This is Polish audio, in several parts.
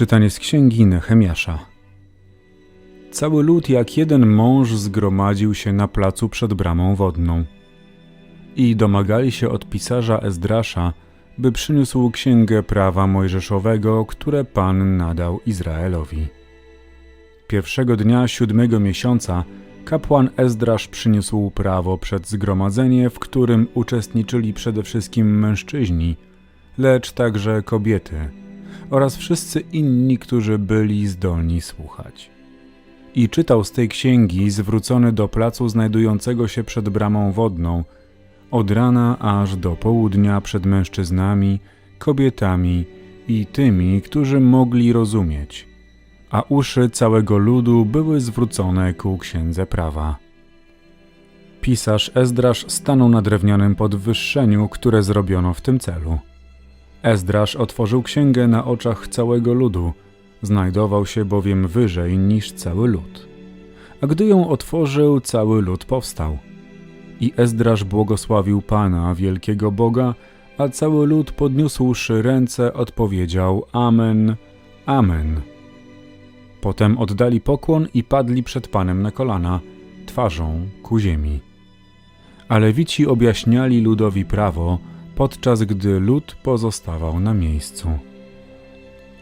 Czytanie z księgi Nehemiasza. Cały lud jak jeden mąż zgromadził się na placu przed bramą wodną i domagali się od pisarza Ezdrasza, by przyniósł księgę prawa mojżeszowego, które Pan nadał Izraelowi. Pierwszego dnia siódmego miesiąca kapłan Ezdrasz przyniósł prawo przed zgromadzenie, w którym uczestniczyli przede wszystkim mężczyźni, lecz także kobiety oraz wszyscy inni, którzy byli zdolni słuchać. I czytał z tej księgi zwrócony do placu znajdującego się przed bramą wodną, od rana aż do południa przed mężczyznami, kobietami i tymi, którzy mogli rozumieć, a uszy całego ludu były zwrócone ku księdze prawa. Pisarz Ezdrasz stanął na drewnianym podwyższeniu, które zrobiono w tym celu. Ezdrasz otworzył księgę na oczach całego ludu, znajdował się bowiem wyżej niż cały lud. A gdy ją otworzył, cały lud powstał. I Ezdrasz błogosławił Pana, wielkiego Boga, a cały lud podniósłszy ręce odpowiedział Amen, Amen. Potem oddali pokłon i padli przed Panem na kolana, twarzą ku ziemi. A Lewici objaśniali ludowi prawo, podczas gdy lud pozostawał na miejscu.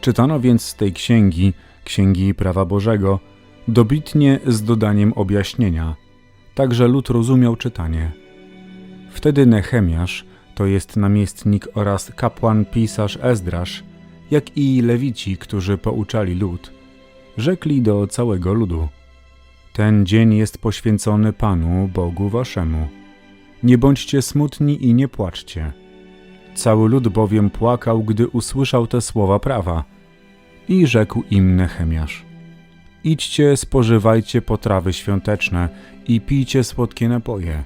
Czytano więc z tej księgi, księgi prawa Bożego, dobitnie z dodaniem objaśnienia, tak że lud rozumiał czytanie. Wtedy Nehemiasz, to jest namiestnik oraz kapłan pisarz Ezdrasz, jak i lewici, którzy pouczali lud, rzekli do całego ludu: Ten dzień jest poświęcony Panu, Bogu waszemu. Nie bądźcie smutni i nie płaczcie. Cały lud bowiem płakał, gdy usłyszał te słowa prawa. I rzekł im Nehemiasz: Idźcie, spożywajcie potrawy świąteczne i pijcie słodkie napoje.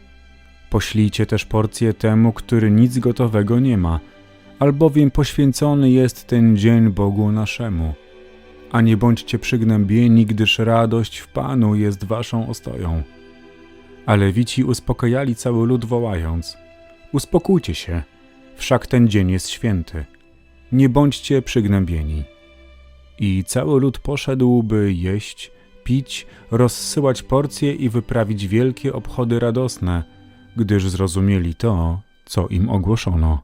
Poślijcie też porcję temu, który nic gotowego nie ma, albowiem poświęcony jest ten dzień Bogu naszemu. A nie bądźcie przygnębieni, gdyż radość w Panu jest waszą ostoją. A Lewici uspokajali cały lud wołając: Uspokójcie się, wszak ten dzień jest święty. Nie bądźcie przygnębieni. I cały lud poszedł, by jeść, pić, rozsyłać porcje i wyprawić wielkie obchody radosne, gdyż zrozumieli to, co im ogłoszono.